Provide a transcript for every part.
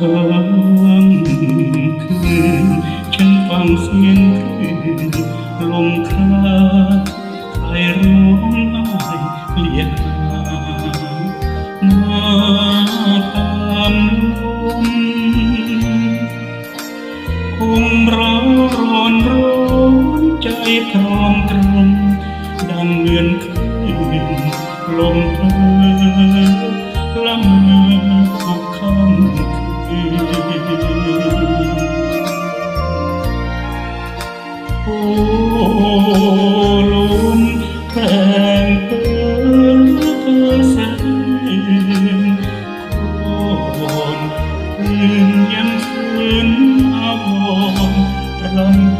ค่ำคืนฉันฟังเสียงคลื่นลมคลาใครร้องไห้เรียกหามาตามลม คงเราร้อนร้อนใจพร้อมตรมดังเหมือนคลื่นลมเพ alone.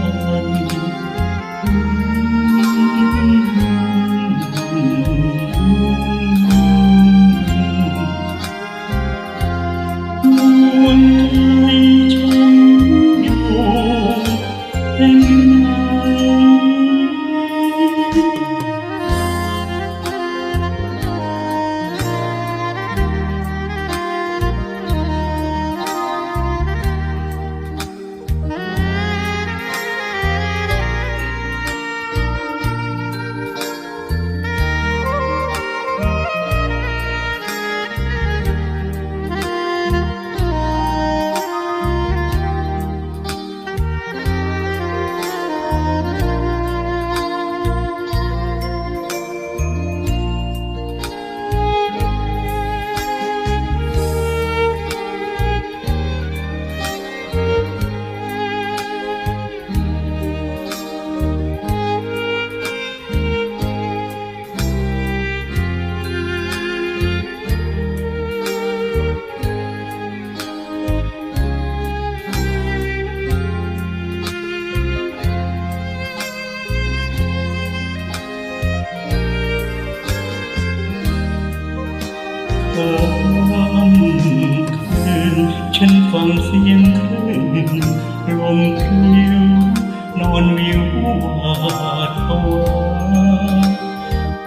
ค่ำคืนฉันฟังเสียงคลื่นลมพลิ้วนอนวิวหวาดภาวะ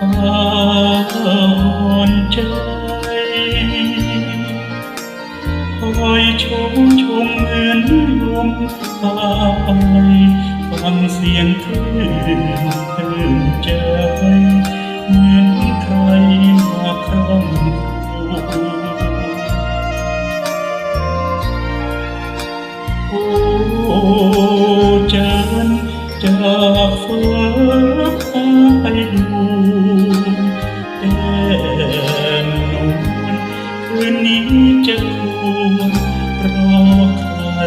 อ่อนใจคอยชมชมเหมือนลมพาไปฟังเสียงคลื่นตื่นใจ จานจากฟ้าพาไปดูแต่นวลคืนนี้จะควรรอใคร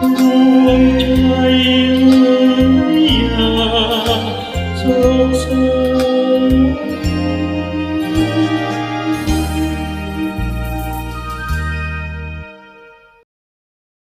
รวมใจ